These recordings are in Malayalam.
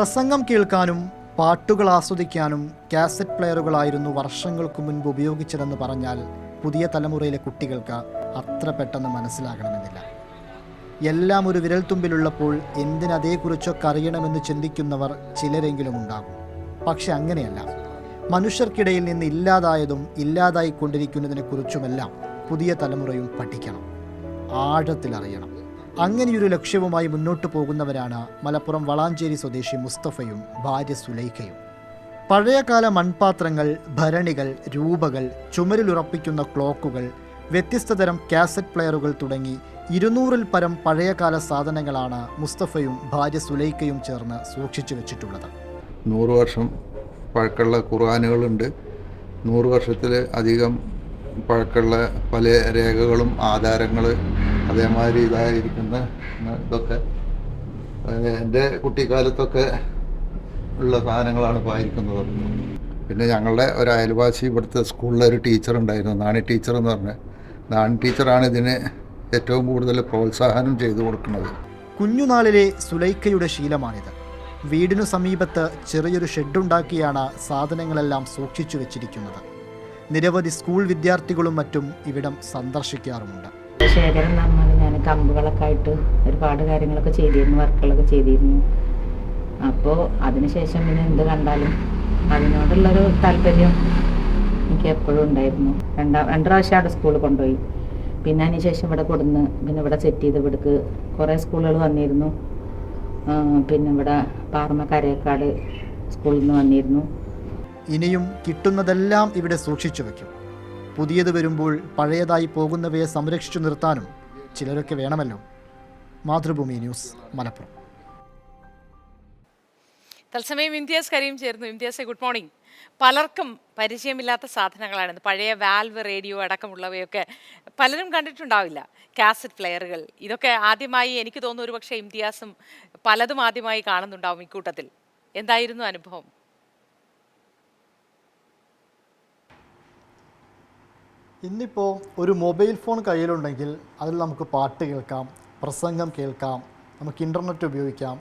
പ്രസംഗം കേൾക്കാനും പാട്ടുകൾ ആസ്വദിക്കാനും കാസറ്റ് പ്ലെയറുകളായിരുന്നു വർഷങ്ങൾക്ക് മുൻപ് ഉപയോഗിച്ചതെന്ന് പറഞ്ഞാൽ പുതിയ തലമുറയിലെ കുട്ടികൾക്ക് അത്ര പെട്ടെന്ന് മനസ്സിലാകണമെന്നില്ല. എല്ലാം ഒരു വിരൽത്തുമ്പിലുള്ളപ്പോൾ എന്തിനതേക്കുറിച്ചൊക്കെ അറിയണമെന്ന് ചിന്തിക്കുന്നവർ ചിലരെങ്കിലും ഉണ്ടാകും. പക്ഷെ അങ്ങനെയല്ല. മനുഷ്യർക്കിടയിൽ നിന്ന് ഇല്ലാതായതും ഇല്ലാതായിക്കൊണ്ടിരിക്കുന്നതിനെക്കുറിച്ചുമെല്ലാം പുതിയ തലമുറയും പഠിക്കണം. ആഴത്തിലറിയണം. അങ്ങനെയൊരു ലക്ഷ്യവുമായി മുന്നോട്ടു പോകുന്നവരാണ് മലപ്പുറം വളാഞ്ചേരി സ്വദേശി മുസ്തഫയും ഭാര്യ സുലൈഖയും. പഴയകാല മൺപാത്രങ്ങൾ ഭരണികൾ രൂപകൾ ചുമരിലുറപ്പിക്കുന്ന ക്ലോക്കുകൾ വ്യത്യസ്ത തരം കാസറ്റ് പ്ലെയറുകൾ തുടങ്ങി ഇരുന്നൂറിൽ പരം പഴയകാല സാധനങ്ങളാണ് മുസ്തഫയും ഭാര്യ സുലൈഖയും ചേർന്ന് സൂക്ഷിച്ചു വെച്ചിട്ടുള്ളത്. നൂറ് വർഷം പഴക്കമുള്ള ഖുർആാനുകളുണ്ട്. നൂറ് വർഷത്തിൽ അധികം പഴക്കമുള്ള പല രേഖകളും ആധാരങ്ങൾ അതേമാതിരി ഇതായിരിക്കുന്ന ഇതൊക്കെ. എന്റെ കുട്ടിക്കാലത്തൊക്കെ ഉള്ള സാധനങ്ങളാണ് ഇപ്പോൾ ആയിരിക്കുന്നത്. പിന്നെ ഞങ്ങളുടെ ഒരു അയൽവാസി ഇവിടുത്തെ സ്കൂളിലെ ഒരു ടീച്ചർ ഉണ്ടായിരുന്നു. നാണി ടീച്ചർ എന്ന് പറഞ്ഞ. നാണി ടീച്ചറാണ് ഇതിന് ഏറ്റവും കൂടുതൽ പ്രോത്സാഹനം ചെയ്തു കൊടുക്കുന്നത്. കുഞ്ഞുനാളിലെ സുലൈഖയുടെ ശീലമാണിത്. വീടിനു സമീപത്ത് ചെറിയൊരു ഷെഡുണ്ടാക്കിയാണ് സാധനങ്ങളെല്ലാം സൂക്ഷിച്ചു വെച്ചിരിക്കുന്നത്. നിരവധി സ്കൂൾ വിദ്യാർത്ഥികളും മറ്റും ഇവിടം സന്ദർശിക്കാറുമുണ്ട്. ശേഖരം എന്ന് പറഞ്ഞാൽ ഞാൻ കമ്പുകളൊക്കെ ആയിട്ട് ഒരുപാട് കാര്യങ്ങളൊക്കെ ചെയ്തിരുന്നു വർക്കുകളൊക്കെ ചെയ്തിരുന്നു. അപ്പോൾ അതിനുശേഷം പിന്നെ എന്ത് കണ്ടാലും അതിനോടുള്ളൊരു താല്പര്യം എനിക്ക് എപ്പോഴും ഉണ്ടായിരുന്നു. രണ്ടാം രണ്ട് പ്രാവശ്യം അവിടെ സ്കൂളിൽ കൊണ്ടുപോയി. പിന്നെ അതിന് ശേഷം ഇവിടെ കൊടുന്ന് പിന്നെ ഇവിടെ സെറ്റ് ചെയ്ത് ഇവിടേക്ക് കുറേ സ്കൂളുകൾ വന്നിരുന്നു. പിന്നെ ഇവിടെ പാർമ കരേക്കാട് സ്കൂളിൽ നിന്ന് വന്നിരുന്നു. ഇനിയും കിട്ടുന്നതെല്ലാം ഇവിടെ സൂക്ഷിച്ചു വെക്കും. പുതിയത് വരുമ്പോൾ പഴയതായി പോകുന്നവയെ സംരക്ഷിച്ചു നിർത്താനും ചിലരൊക്കെ വേണമല്ലോ. മാതൃഭൂമി ന്യൂസ് മലപ്പുറം. തത്സമയം ഇംതിയാസ് കരീം ചേർന്നു ഇംതിയാസെ ഗുഡ് മോർണിംഗ്. പലർക്കും പരിചയമില്ലാത്ത സാധനങ്ങളാണ് പഴയ വാൽവ് റേഡിയോ അടക്കമുള്ളവയൊക്കെ പലരും കണ്ടിട്ടുണ്ടാവില്ല. കാസറ്റ് പ്ലെയറുകൾ ഇതൊക്കെ ആദ്യമായി എനിക്ക് തോന്നുന്നു ഒരു പക്ഷേ ഇംതിയാസും പലതും ആദ്യമായി കാണുന്നുണ്ടാവും ഇക്കൂട്ടത്തിൽ. എന്തായിരുന്നു അനുഭവം? ഇന്നിപ്പോൾ ഒരു മൊബൈൽ ഫോൺ കയ്യിലുണ്ടെങ്കിൽ അതിൽ നമുക്ക് പാട്ട് കേൾക്കാം പ്രസംഗം കേൾക്കാം നമുക്ക് ഇന്റർനെറ്റ് ഉപയോഗിക്കാം.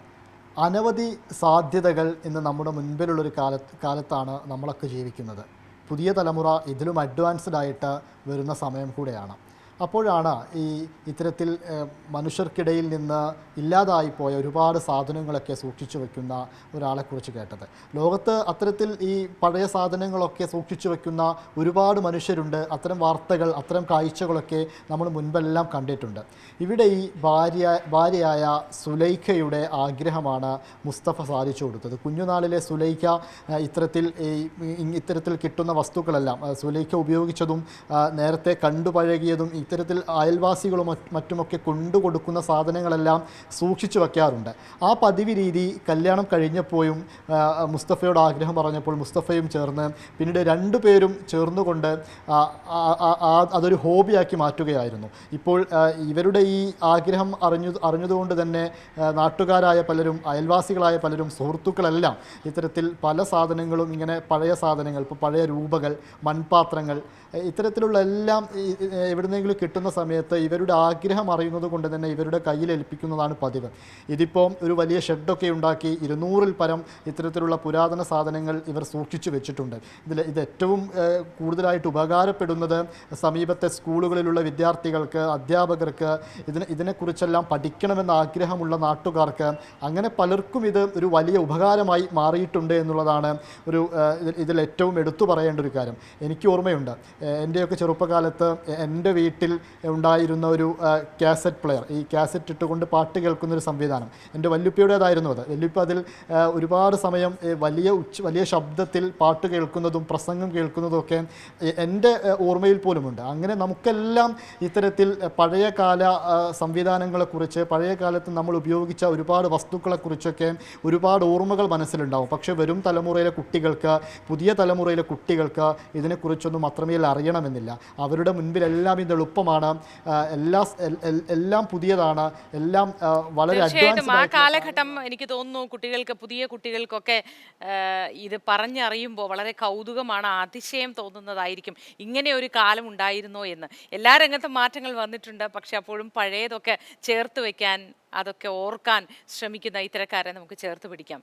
അനവധി സാധ്യതകൾ ഇന്ന് നമ്മുടെ മുൻപിലുള്ളൊരു കാലത്ത് കാലത്താണ് നമ്മളൊക്കെ ജീവിക്കുന്നത്. പുതിയ തലമുറ ഇതിലും അഡ്വാൻസ്ഡ് ആയിട്ട് വരുന്ന സമയം കൂടെയാണ്. അപ്പോഴാണ് ഈ ഇത്തരത്തിൽ മനുഷ്യർക്കിടയിൽ നിന്ന് ഇല്ലാതായിപ്പോയ ഒരുപാട് സാധനങ്ങളൊക്കെ സൂക്ഷിച്ചു വെക്കുന്ന ഒരാളെക്കുറിച്ച് കേട്ടത്. ലോകത്ത് അത്തരത്തിൽ ഈ പഴയ സാധനങ്ങളൊക്കെ സൂക്ഷിച്ചു വെക്കുന്ന ഒരുപാട് മനുഷ്യരുണ്ട്. അത്തരം വാർത്തകൾ അത്തരം കാഴ്ചകളൊക്കെ നമ്മൾ മുൻപെല്ലാം കണ്ടിട്ടുണ്ട്. ഇവിടെ ഈ ഭാര്യ ഭാര്യയായ സുലൈഖയുടെ ആഗ്രഹമാണ് മുസ്തഫ സാധിച്ചു കൊടുത്തത്. കുഞ്ഞുനാളിലെ സുലൈഖ ഇത്തരത്തിൽ ഇത്തരത്തിൽ കിട്ടുന്ന വസ്തുക്കളെല്ലാം സുലൈഖ ഉപയോഗിച്ചതും നേരത്തെ കണ്ടുപഴകിയതും ഇത്തരത്തിൽ അയൽവാസികളും മറ്റ് മറ്റുമൊക്കെ കൊണ്ടുകൊടുക്കുന്ന സാധനങ്ങളെല്ലാം സൂക്ഷിച്ചു വയ്ക്കാറുണ്ട്. ആ പതിവ് രീതി കല്യാണം കഴിഞ്ഞപ്പോഴും മുസ്തഫയോട് ആഗ്രഹം പറഞ്ഞപ്പോൾ മുസ്തഫയും ചേർന്ന് പിന്നീട് രണ്ടുപേരും ചേർന്നുകൊണ്ട് അതൊരു ഹോബിയാക്കി മാറ്റുകയായിരുന്നു. ഇപ്പോൾ ഇവരുടെ ഈ ആഗ്രഹം അറിഞ്ഞു അറിഞ്ഞതുകൊണ്ട് തന്നെ നാട്ടുകാരായ പലരും അയൽവാസികളായ പലരും സുഹൃത്തുക്കളെല്ലാം ഇത്തരത്തിൽ പല സാധനങ്ങളും ഇങ്ങനെ പഴയ സാധനങ്ങൾ ഇപ്പോൾ പഴയ രൂപകൾ മൺപാത്രങ്ങൾ ഇത്തരത്തിലുള്ള എല്ലാം എവിടുന്നെങ്കിലും കിട്ടുന്ന സമയത്ത് ഇവരുടെ ആഗ്രഹം അറിയുന്നത് കൊണ്ട് തന്നെ ഇവരുടെ കയ്യിൽ ഏൽപ്പിക്കുന്നതാണ് പതിവ്. ഇതിപ്പോൾ ഒരു വലിയ ഷെഡൊക്കെ ഉണ്ടാക്കി ഇരുന്നൂറിൽ പരം ഇത്തരത്തിലുള്ള പുരാതന സാധനങ്ങൾ ഇവർ സൂക്ഷിച്ചു വെച്ചിട്ടുണ്ട്. ഇതിൽ ഇത് ഏറ്റവും കൂടുതലായിട്ട് ഉപകാരപ്പെടുന്നത് സമീപത്തെ സ്കൂളുകളിലുള്ള വിദ്യാർത്ഥികൾക്ക് അധ്യാപകർക്ക് ഇതിനെ ഇതിനെക്കുറിച്ചെല്ലാം പഠിക്കണമെന്ന ആഗ്രഹമുള്ള നാട്ടുകാർക്ക് അങ്ങനെ പലർക്കും ഇത് ഒരു വലിയ ഉപകാരമായി മാറിയിട്ടുണ്ട് എന്നുള്ളതാണ് ഒരു ഇതിൽ ഏറ്റവും എടുത്തു പറയേണ്ട ഒരു കാര്യം. എനിക്ക് ഓർമ്മയുണ്ട് എന്റെയൊക്കെ ചെറുപ്പകാലത്ത് എന്റെ വീട്ടിൽ ഉണ്ടായിരുന്ന ഒരു കാസറ്റ് പ്ലെയർ ഈ കാസറ്റ് ഇട്ടുകൊണ്ട് പാട്ട് കേൾക്കുന്ന ഒരു സംവിധാനം. എന്റെ വല്യുപ്പയുടേതായിരുന്നു അത്. വല്യുപ്പ അതിൽ ഒരുപാട് സമയം വലിയ ഉച്ച വലിയ ശബ്ദത്തിൽ പാട്ട് കേൾക്കുന്നതും പ്രസംഗം കേൾക്കുന്നതും ഒക്കെ എന്റെ ഓർമ്മയിൽ പോലുമുണ്ട്. അങ്ങനെ നമുക്കെല്ലാം ഇത്തരത്തിൽ പഴയകാല സംവിധാനങ്ങളെക്കുറിച്ച് പഴയ കാലത്ത് നമ്മൾ ഉപയോഗിച്ച ഒരുപാട് വസ്തുക്കളെക്കുറിച്ചൊക്കെ ഒരുപാട് ഓർമ്മകൾ മനസ്സിലുണ്ടാവും. പക്ഷേ വരും തലമുറയിലെ കുട്ടികൾക്ക് പുതിയ തലമുറയിലെ കുട്ടികൾക്ക് ഇതിനെക്കുറിച്ചൊന്നും അത്രമേൽ അറിയണമെന്നില്ല. അവരുടെ മുൻപിലെല്ലാം ഇത് എളുപ്പമാണ്. എല്ലാ എല്ലാം പുതിയതാണ്. എല്ലാം വളരെ അഡ്വാൻസ്ഡ് ആ കാലഘട്ടം എനിക്ക് തോന്നുന്നു കുട്ടികൾക്ക് പുതിയ കുട്ടികൾക്കൊക്കെ ഇത് പറഞ്ഞറിയുമ്പോൾ വളരെ കൗതുകമാണ് അതിശയം തോന്നുന്നതായിരിക്കും. ഇങ്ങനെ ഒരു കാലം ഉണ്ടായിരുന്നോ എന്ന്. എല്ലാ രംഗത്തും മാറ്റങ്ങൾ വന്നിട്ടുണ്ട്. പക്ഷെ അപ്പോഴും പഴയതൊക്കെ ചേർത്ത് വെക്കാൻ അതൊക്കെ ഓർക്കാൻ ശ്രമിക്കുന്ന ഇത്തരക്കാരെ നമുക്ക് ചേർത്ത് പിടിക്കാം.